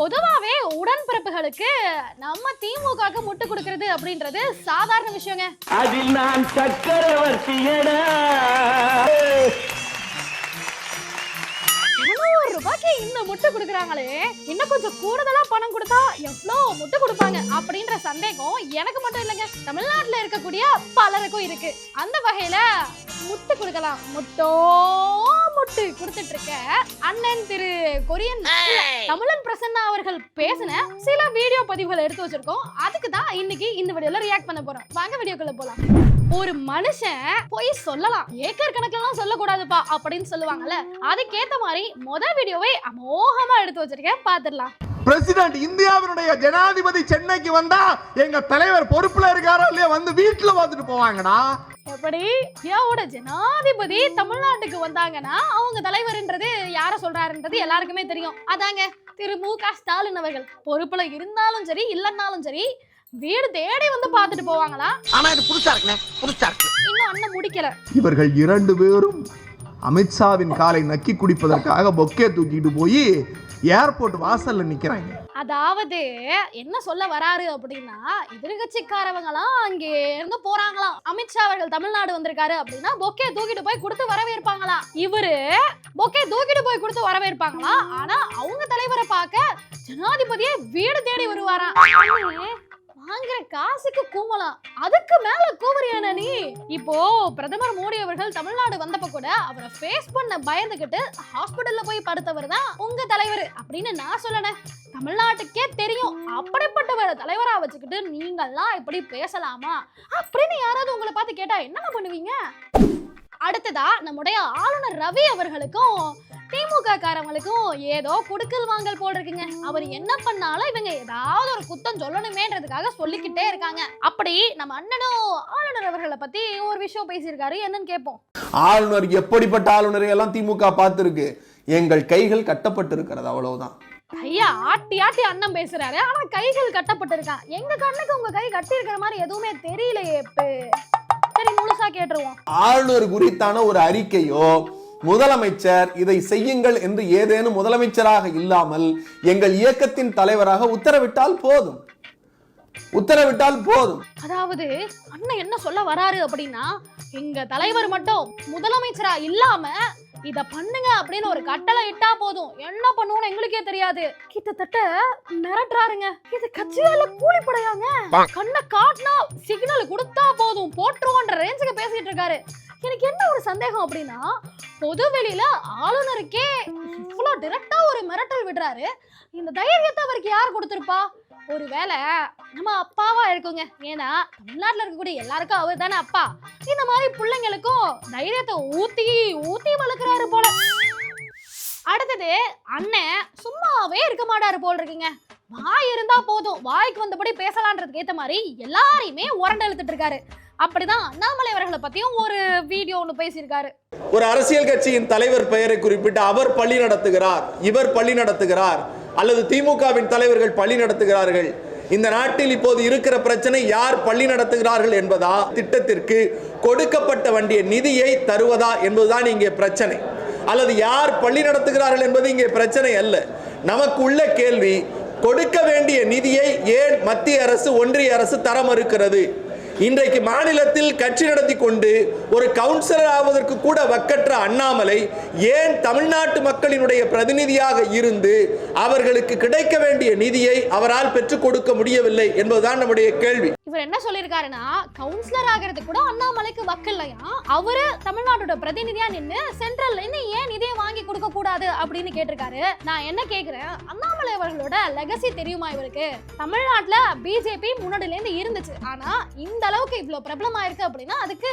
பொதுவாவே உடன்பிறப்புகளுக்கு நம்ம திமுகவுக்கு முட்டு கொடுக்கறது அப்படின்றது சாதாரண விஷயங்க. அதில் நான் சக்கரவர்த்தியடா இருநூறு ரூபாய்க்கு இந்த முட்டை கொடுக்குறாங்களே. இன்னும் கொஞ்சம் கூடுதலா பணம் கொடுத்தா எவ்வளோ முட்டை கொடுப்பாங்க அப்படின்ற சந்தேகம் எனக்கு மட்டும் இல்லைங்க. தமிழ்நாட்டுல இருக்கக்கூடிய பலருக்கும் இருக்கு. அந்த வகையில முட்டு கொடுக்கலாம். முட்டோ முட்டு கொடுத்துட்டு இருக்க அண்ணன் திரு கொரியன் தமிழன் பிரசன்னா அவர்கள் பேசின சில வீடியோ பதிவுகளை எடுத்து வச்சிருக்கோம். அதுக்கு தான் இன்னைக்கு இந்த வீடியோல ரியாக்ட் பண்ண போறோம். வாங்க வீடியோக்குள்ள போலாம். ஒரு மனுஷன் போய் சொல்லலாம். ஏக்கர் கணக்கெல்லாம் சொல்லக்கூடாதுப்பா அப்படின்னு சொல்லுவாங்கல்ல அதுக்கேத்த மாதிரி முத வீடியோவை அமோகமா எடுத்து வச்சிருக்கேன். பாத்துடலாம். பிரசிடென்ட் இந்தியாவினுடைய ஜனாதிபதி சென்னைக்கு வந்தா எங்க தலைவர் பொறுப்புல இருக்காரோ இல்லையா வந்து வீட்டுல பார்த்துட்டு போவாங்கடா. எப்படி இந்தியாவோட ஜனாதிபதி தமிழ்நாட்டுக்கு வந்தாங்கன்னா அவங்க தலைவர்ன்றது யார சொல்றாருன்றது எல்லாருக்குமே தெரியும். அதாங்க திரு மு க ஸ்டாலின் அவர்கள். பொறுப்புல இருந்தாலும் சரி இல்லைன்னாலும் சரி வீடு தேடி வந்து பார்த்துட்டு போவாங்களா? ஆனா இது புதுசா இருக்குண்ணே புதுசா இருக்கு. இன்னும் அண்ணன் முடிக்கல. இவர்கள் இரண்டு பேரும் அமித்ஷாவின் காலை நக்கி குடிப்பதற்காக பொக்கே தூக்கிட்டு போய் ஏர்போர்ட் வாசல்ல நிக்கிறாங்க. அதாவது என்ன சொல்ல வராரு அப்படின்னா எதிர்கட்சிக்காரவங்களாம் அங்கே இருந்து போறாங்களாம். அமித்ஷா அவர்கள் தமிழ்நாடு வந்திருக்காரு அப்படின்னா பொக்கே தூக்கிட்டு போய் கொடுத்து வரவேற்பாங்களாம் இவரு பொக்கே தூக்கிட்டு போய் கொடுத்து வரவேற்பாங்களாம் ஆனா அவங்க தலைவரை பார்க்க ஜனாதிபதியே வீடு தேடி வருவாராம் வாங்குற காசுக்கு கூவலாம். அதுக்கு மேல கூவறியான நீ? இப்போ பிரதமர் மோடி அவர்கள் தமிழ்நாடு வந்தப்ப கூட அவரை ஃபேஸ் பண்ண பயந்துகிட்டு ஹாஸ்பிட்டல்ல போய் படுத்தவர் தான் உங்க தலைவர் அப்படின்னு நான் சொல்லணும் தமிழ்நாட்டுக்கே தெரியும். அப்படிப்பட்டவரை தலைவரா வச்சுக்கிட்டு நீங்கெல்லாம் இப்படி பேசலாமா? அப்படின்னு யாராவது உங்களை பார்த்து கேட்டா என்னென்ன பண்ணுவீங்க? அடுத்ததா நம்முடைய ஆளுநர் ரவி அவர்களுக்கும் திமுக காரவங்களுக்கும் ஏதோ குடுக்கல் வாங்கல் போல் இருக்குங்க அவர் என்ன பண்ணாலும் இவங்க ஏதாவது ஒரு குத்தம் சொல்லணுமேன்றதுக்காக சொல்லிக்கிட்டே இருக்காங்க. அப்படி நம்ம அண்ணனும் ஆளுநர் அவர்களை பத்தி ஒரு விஷயம் பேசியிருக்காரு. என்னன்னு கேட்போம். ஆளுநர் எப்படிப்பட்ட ஆளுநரை எல்லாம் திமுக பார்த்திருக்கு? எங்கள் கைகள் கட்டப்பட்டிருக்கிறது அவ்வளவுதான். ஐயா ஆட்டி ஆட்டி அண்ணன் பேசுறாரு. ஆனா கைகள் கட்டப்பட்டிருக்கான் எங்க கண்ணுக்கு உங்க கை கட்டி இருக்கிற மாதிரி எதுவுமே தெரியலையே சரி முழுசா கேட்டுருவோம். ஆளுநர் குறித்தான ஒரு அறிக்கையோ முதலமைச்சர் இதை செய்யுங்கள் என்று ஏதேனும் முதலமைச்சராக இல்லாமல் எங்கள் இயக்கத்தின் தலைவராக உத்தரவிட்டால் போதும். உத்தரவிட்டால் போதும். அதாவது அண்ணன் என்ன சொல்ல வராரு அப்படின்னா எங்க தலைவர் மட்டும் முதலமைச்சரா இல்லாம இத பண்ணுங்க அப்படின்னு ஒரு கட்டளை இட்டா போதும். என்ன பண்ணுவோம்னு எங்களுக்கே தெரியாது. கிட்டத்தட்ட மிரட்டுறாருங்க. இது கட்சியால கூலிப்படையாங்க கண்ணை காட்டினா சிக்னல் கொடுத்தா போதும். போட்டுருவோன்ற ரேஞ்சுக்கு பேசிட்டு இருக்காரு. எனக்கு என்ன ஒரு சந்தேகம் அப்படின்னா பொது வெளியில ஆளுநருக்கே இவ்வளோ டிரெக்டா ஒரு மிரட்டல் விடுறாரு. இந்த தைரியத்தை அவருக்கு யார் கொடுத்துருப்பா? ஒருவேளை நம்ம அப்பாவா இருக்குங்க. ஏன்னா தமிழ்நாட்டில் இருக்கக்கூடிய எல்லாருக்கும் அவர் தானே அப்பா. இந்த மாதிரி பிள்ளைங்களுக்கும் தைரியத்தை ஊத்தி ஊத்தி வளர்க்குறாரு போல. அடுத்தது அண்ணன் சும்மாவே இருக்க மாட்டாரு போல் இருக்குங்க. வாய் இருந்தா போதும். வாய்க்கு வந்தபடி பேசலான்றதுக்கு ஏத்த மாதிரி எல்லாரையுமே உரண்டு இழுத்துட்டு இருக்காரு. அப்படிதான் அண்ணாமலை அவர்களை பத்தியும் ஒரு வீடியோ ஒன்று பேசியிருக்காரு. ஒரு அரசியல் கட்சியின் தலைவர் பெயரை குறிப்பிட்டு அவர் பள்ளி நடத்துகிறார் இவர் பள்ளி நடத்துகிறார் அல்லது திமுகவின் தலைவர்கள் பள்ளி நடத்துகிறார்கள். இந்த நாட்டில் இப்போது இருக்கிற பிரச்சனை யார் பள்ளி நடத்துகிறார்கள் என்பதா? திட்டத்திற்கு கொடுக்கப்பட்ட வண்டிய நிதியை தருவதா என்பதுதான் இங்கே பிரச்சனை. அல்லது யார் பள்ளி நடத்துகிறார்கள் என்பது இங்கே பிரச்சனை அல்ல. நமக்கு உள்ள கேள்வி கொடுக்க வேண்டிய நிதியை ஏன் மத்திய அரசு ஒன்றிய அரசு தர மறுக்கிறது இன்றைக்கு மாநிலத்தில் கட்சி நடத்தி கொண்டு ஒரு கவுன்சிலர் ஆவதற்கு கூட வக்கற்ற அண்ணாமலை ஏன் தமிழ்நாட்டு மக்களினுடைய பிரதிநிதியாக இருந்து அவர்களுக்கு கிடைக்க வேண்டிய நிதியை அவரால் பெற்றுக் கொடுக்க முடியவில்லை என்பதுதான் நம்முடைய கேள்வி. இவர் என்ன சொல்லியிருக்காருன்னா கவுன்சிலர் ஆகிறது கூட அண்ணாமலைக்கு வக்கில்லையா அவரு தமிழ்நாட்டோட பிரதிநிதியா நின்று சென்ட்ரல்ல இருந்து ஏன் இதே வாங்கி கொடுக்க கூடாது அப்படின்னு கேட்டிருக்காரு. நான் என்ன கேக்குறேன் அண்ணாமலை அவர்களோட லெகசி தெரியுமா இவருக்கு? தமிழ்நாட்டுல பிஜேபி முன்னாடில இருந்து இருந்துச்சு. ஆனா இந்த அளவுக்கு இவ்வளவு பிரபலமா இருக்கு அப்படின்னா அதுக்கு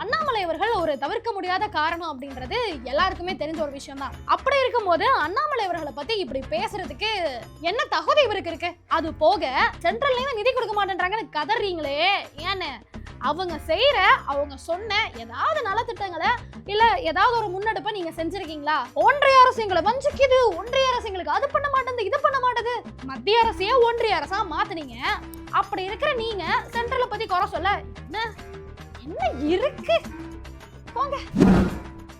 அண்ணாமலை அவர்கள் ஒரு தவிர்க்க முடியாத காரணம் அப்படின்றது எல்லாருக்குமே தெரிஞ்ச ஒரு விஷயம் தான் அப்படி இருக்கும்போது அண்ணாமலை அவர்களை பத்தி இப்படி பேசுறதுக்கு என்ன தகுதி இவருக்கு இருக்கு? அது போக சென்ட்ரல்ல நிதி கொடுக்க மாட்டேன்றாங்கன்னு கதறீங்களே ஏன்னு? அவங்க செய்யற அவங்க சொன்ன ஏதாவது நலத்திட்டங்களை இல்ல ஏதாவது ஒரு முன்னெடுப்பை நீங்க செஞ்சிருக்கீங்களா? ஒன்றிய அரசு எங்களை வஞ்சிக்குது ஒன்றிய அரசு எங்களுக்கு அது பண்ண மாட்டேங்குது இது பண்ண மாட்டேது மத்திய அரசையே ஒன்றிய அரசா மாத்துனீங்க. அப்படி இருக்கிற நீங்க சென்ட்ரலை பத்தி குறை சொல்ல. என்ன? என்ன இருக்கு? போங்க.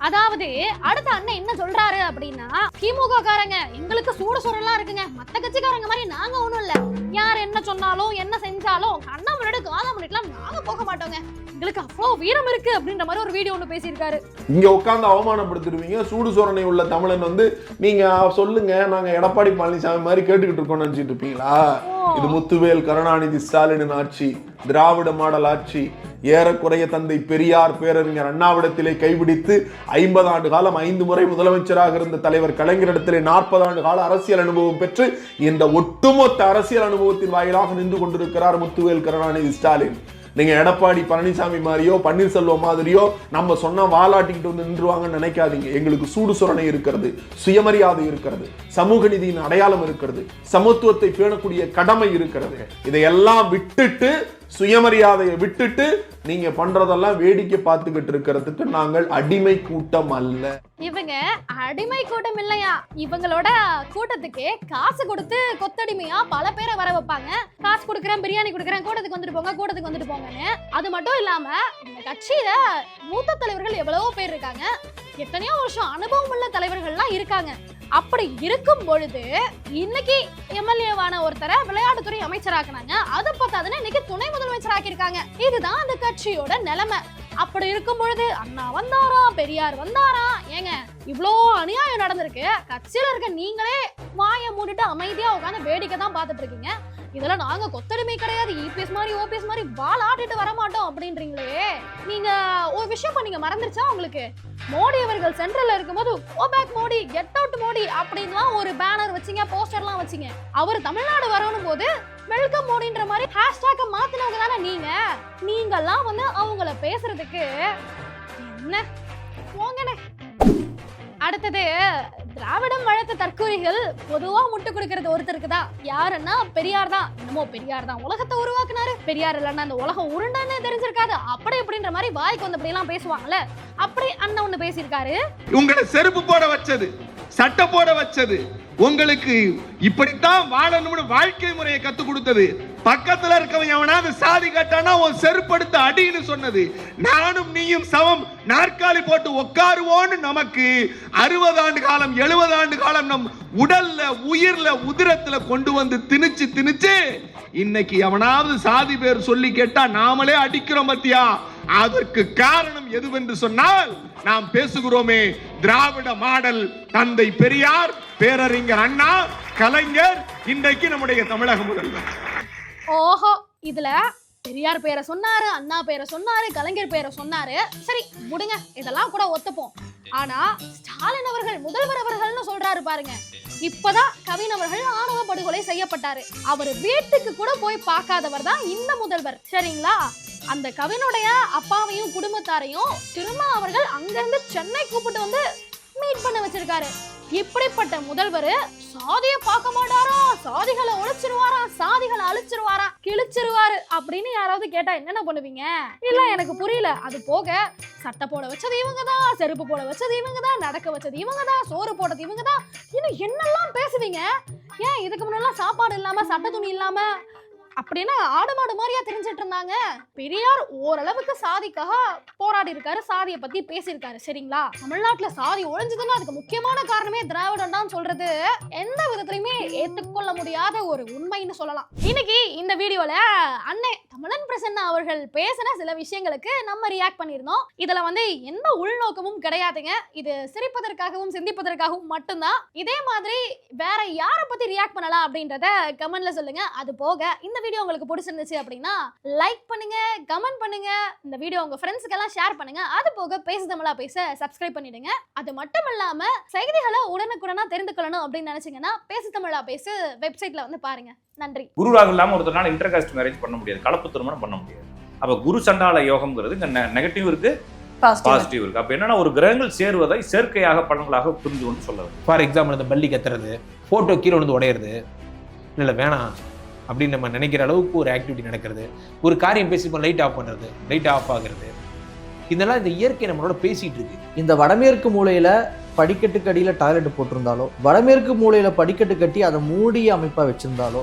அதாவது அடுத்த அண்ணன் என்ன சொல்றாரு அப்படின்னா திமுக காரங்க எங்களுக்கு சூடு சுரலாம் இருக்குங்க. மத்த கட்சிக்காரங்க மாதிரி நாங்க ஒண்ணும் இல்ல. யார் என்ன சொன்னாலும் என்ன செஞ்சாலும் கண்ணா முன்னாடி காதா முன்னாடிலாம் நாங்க போக மாட்டோங்க. எங்களுக்கு அவ்வளோ வீரம் இருக்கு அப்படின்ற மாதிரி ஒரு வீடியோ ஒன்று பேசியிருக்காரு. இங்க உட்கார்ந்து அவமானப்படுத்திடுவீங்க. சூடு சோரணை உள்ள தமிழன் வந்து நீங்க சொல்லுங்க நாங்க எடப்பாடி பழனிசாமி மாதிரி கேட்டுக்கிட்டு இருக்கோம்னு நினைச்சிட்டு இருப்பீங்களா? இது முத்துவேல் கருணாநிதி ஸ்டாலினின் ஆட்சி. திராவிட மாடல் ஆட்சி ஏறக்குறைய தந்தை பெரியார் பேரறிஞர் அண்ணாவிடத்திலே கைபிடித்து ஐம்பது ஆண்டு காலம் ஐந்து முறை முதலமைச்சராக இருந்த தலைவர் கலைஞரிடத்திலே நாற்பது ஆண்டு கால அரசியல் அனுபவம் பெற்று இந்த ஒட்டுமொத்த அரசியல் அனுபவத்தின் வாயிலாக நின்று கொண்டிருக்கிறார் முத்துவேல் கருணாநிதி ஸ்டாலின். நீங்க எடப்பாடி பழனிசாமி மாதிரியோ பன்னீர்செல்வம் மாதிரியோ நம்ம சொன்னா வாலாட்டிக்கிட்டு வந்து நின்றுவாங்கன்னு நினைக்காதீங்க. எங்களுக்கு சூடு சுரணை இருக்கிறது சுயமரியாதை இருக்கிறது சமூக நீதியின் அடையாளம் இருக்கிறது சமத்துவத்தை பேணக்கூடிய கடமை இருக்கிறது. இதையெல்லாம் விட்டுட்டு சுயமரியாதையை விட்டுட்டு நீங்க பண்றதெல்லாம் வேடிக்கை பார்த்துக்கிட்டு இருக்கிறதுக்கு நாங்கள் அடிமை கூட்டம் அல்ல. இவங்க அடிமை கூட்டம் இல்லையா? இவங்களோட கூட்டத்துக்கு காசு கொடுத்து கொத்தடிமையா பல பேரை வர வைப்பாங்க. காசு கொடுக்குறேன் பிரியாணி கொடுக்குறேன் கூட்டத்துக்கு வந்துட்டு போங்க கூட்டத்துக்கு வந்துட்டு போங்கன்னு. அது மட்டும் இல்லாம இந்த கட்சியில மூத்த தலைவர்கள் எவ்வளவோ பேர் இருக்காங்க. எத்தனையோ வருஷம் அனுபவம் உள்ள தலைவர்கள்லாம் இருக்காங்க. அப்படி இருக்கும் பொழுது இன்னைக்கு எம்எல்ஏவான ஒருத்தரை விளையாட்டுத்துறை அமைச்சராக்குனாங்க. அது பார்த்தாதுன்னு இன்னைக்கு துணை முதலமைச்சர் ஆக்கியிருக்காங்க இதுதான் அந்த கட்சியோட நிலைமை. அப்படி இருக்கும் பொழுது அண்ணா வந்தாராம் பெரியார் வந்தாராம் ஏங்க இவ்வளோ அநியாயம் நடந்திருக்கு. கட்சியில் இருக்க நீங்களே வாயை மூடிட்டு அமைதியா உட்காந்து வேடிக்கை தான் பார்த்துட்டு இருக்கீங்க. இதெல்லாம் நாங்க கொத்தடிமை கிடையாது. இபிஎஸ் மாதிரி ஓபிஎஸ் மாதிரி வால் ஆட்டிட்டு வர மாட்டோம் அப்படின்றீங்களே. நீங்க ஒரு விஷயம் இப்ப நீங்க மறந்துருச்சா உங்களுக்கு? மோடி அவர்கள் சென்ட்ரல்ல இருக்கும்போது go back Modi get out Modi அப்படின்லாம் ஒரு பேனர் வச்சீங்க போஸ்டர்லாம் வச்சீங்க. அவர் தமிழ்நாடு வரணும் போது வெல்கம் மோடின்ற மாதிரி ஹேஷ்டேக்கை மாத்தினவங்க தானே நீங்க நீங்கெல்லாம் வந்து அவங்கள பேசுறதுக்கு என்ன? போங்கண்ணே. அடுத்தது திராவிடம் வளர்த்த தற்கூரிகள் பொதுவா முட்டு கொடுக்கறது ஒருத்தருக்கு தான் யாருன்னா பெரியார் தான் என்னமோ பெரியார் தான் உலகத்தை உருவாக்குனாரு. பெரியார் இல்லைன்னா அந்த உலகம் உருண்டன்னு தெரிஞ்சிருக்காது. அப்படி இப்படின்ற மாதிரி வாய்க்கு வந்தபடி எல்லாம் பேசுவாங்கல்ல? அப்படி அண்ணன் ஒண்ணு பேசியிருக்காரு. உங்களை செருப்பு போட வச்சது சட்டை போட வச்சது உங்களுக்கு இப்படித்தான் வாழணும்னு வாழ்க்கை முறையை கத்து கொடுத்தது. பக்கத்துல இருக்கவன் எவனாவது சாதி கட்டானா உன் செருப்படுத்த அடின்னு சொன்னது. நானும் நீயும் சமம். நாற்காலி போட்டு உட்காருவோன்னு நமக்கு அறுபது ஆண்டு காலம் எழுபது ஆண்டு காலம் நம் உடல்ல உயிர்ல உதிரத்துல கொண்டு வந்து திணிச்சு திணிச்சு இன்னைக்கு எவனாவது சாதி பேர் சொல்லி கேட்டா நாமளே அடிக்கிறோம் பத்தியா? அதற்கு காரணம் எதுவென்று சொன்னால் நாம் பேசுகிறோமே திராவிட மாடல் தந்தை பெரியார் பேரறிஞர் அண்ணா கலைஞர் இன்றைக்கு நம்முடைய தமிழக முதல்வர். ஓஹோ இதுல பெரியார் பேரை சொன்னாரு அண்ணா பேரை சொன்னாரு கலைஞர் பேரை சொன்னாரு. சரி விடுங்க இதெல்லாம் கூட ஒத்துப்போம். ஆனா ஸ்டாலின் அவர்கள் முதல்வர் அவர்கள்னு சொல்றாரு பாருங்க. இப்பதான் கவின் அவர்கள் ஆணவ படுகொலை செய்யப்பட்டாரு. அவர் வீட்டுக்கு கூட போய் பார்க்காதவர் தான் இந்த முதல்வர். சரிங்களா? அந்த கவினுடைய அப்பாவையும் குடும்பத்தாரையும் திருமா அவர்கள் அங்கிருந்து சென்னை கூப்பிட்டு வந்து மீட் பண்ண வச்சிருக்காரு. இப்படிப்பட்ட முதல்வர் சாதிய பார்க்க மாட்டாரா? சாதிகளை ஒழிச்சிருவாரா? சாதிகளை அழிச்சிருவாரா? கிழிச்சிருவாரு அப்படின்னு யாராவது கேட்டா என்னென்ன பண்ணுவீங்க? இல்ல எனக்கு புரியல. அது போக சட்டை போட வச்சது இவங்க தான் செருப்பு போட வச்சது இவங்க தான் நடக்க வச்சது இவங்க தான் சோறு போட்டது இவங்க தான் இன்னும் என்னெல்லாம் பேசுவீங்க? ஏன் இதுக்கு முன்னெல்லாம் சாப்பாடு இல்லாம சட்டை துணி இல்லாம அப்படின்னா ஆடு மாடு மாதிரியா தெரிஞ்சிட்டு இருந்தாங்க. பெரியார் ஓரளவுக்கு சாதிக்காக போராடி இருக்காரு. சாதியை பத்தி பேசியிருக்காரு. சரிங்களா? தமிழ்நாட்டுல சாதி ஒழிஞ்சதுன்னா அதுக்கு முக்கியமான காரணமே திராவிடம் தான் சொல்றது. எந்த விதத்திலையுமே ஏற்றுக்கொள்ள முடியாத ஒரு உண்மைன்னு சொல்லலாம். இன்னைக்கு இந்த வீடியோல அண்ணே தமிழன் பிரசன்னா அவர்கள் பேசின சில விஷயங்களுக்கு நம்ம ரியாக்ட் பண்ணியிருந்தோம். இதுல வந்து எந்த உள்நோக்கமும் கிடையாதுங்க. இது சிரிப்பதற்காகவும் சிந்திப்பதற்காகவும் மட்டும்தான். இதே மாதிரி வேற யாரை பத்தி ரியாக்ட் பண்ணலாம் அப்படின்றத கமெண்ட்ல சொல்லுங்க. அது போக இந்த வீடியோ உங்களுக்கு பிடிச்சிருந்துச்சு அப்படின்னா லைக் பண்ணுங்க கமெண்ட் பண்ணுங்க இந்த வீடியோ உங்க ஃப்ரெண்ட்ஸ்க்கு எல்லாம் ஷேர் பண்ணுங்க. அது போக பேசு தமிழா பேச சப்ஸ்கிரைப் பண்ணிடுங்க. அது மட்டும் இல்லாம செய்திகளை உடனுக்குடனா தெரிந்து கொள்ளணும் அப்படின்னு நினைச்சீங்கன்னா பேசு தமிழா பேசு வெப்சைட்ல வந்து பாருங்க. நன்றி. குரு ராகு இல்லாமல் ஒருத்தனால இன்டர் காஸ்ட் மேரேஜ் பண்ண முடியாது. கலப்பு திருமணம் பண்ண முடியாது. அப்போ குரு சண்டால யோகம்ங்கிறது நெகட்டிவ் இருக்கு பாசிட்டிவ் இருக்கு. அப்போ என்னன்னா ஒரு கிரகங்கள் சேருவதை சேர்க்கையாக பலன்களாக புரிஞ்சு கொண்டு சொல்ல ஃபார் எக்ஸாம்பிள் இந்த பள்ளி கத்துறது ஃபோட்டோ கீழே வந்து உடையிறது. இல்லை வேணாம். அப்படின்னு நம்ம நினைக்கிற அளவுக்கு ஒரு ஆக்டிவிட்டி நடக்கிறது. ஒரு காரியம் பேசிப்போம் லைட் ஆஃப் பண்ணுறது லைட் ஆஃப் ஆகுறது. இதெல்லாம் இந்த இயற்கை நம்மளோட பேசிகிட்டு இருக்கு. இந்த வடமேற்கு மூலையில் படிக்கட்டுக்கு அடியில டாய்லெட் போட்டிருந்தாலோ வடமேற்கு மூலையில் படிக்கட்டு கட்டி அதை மூடிய அமைப்பாக வச்சுருந்தாலோ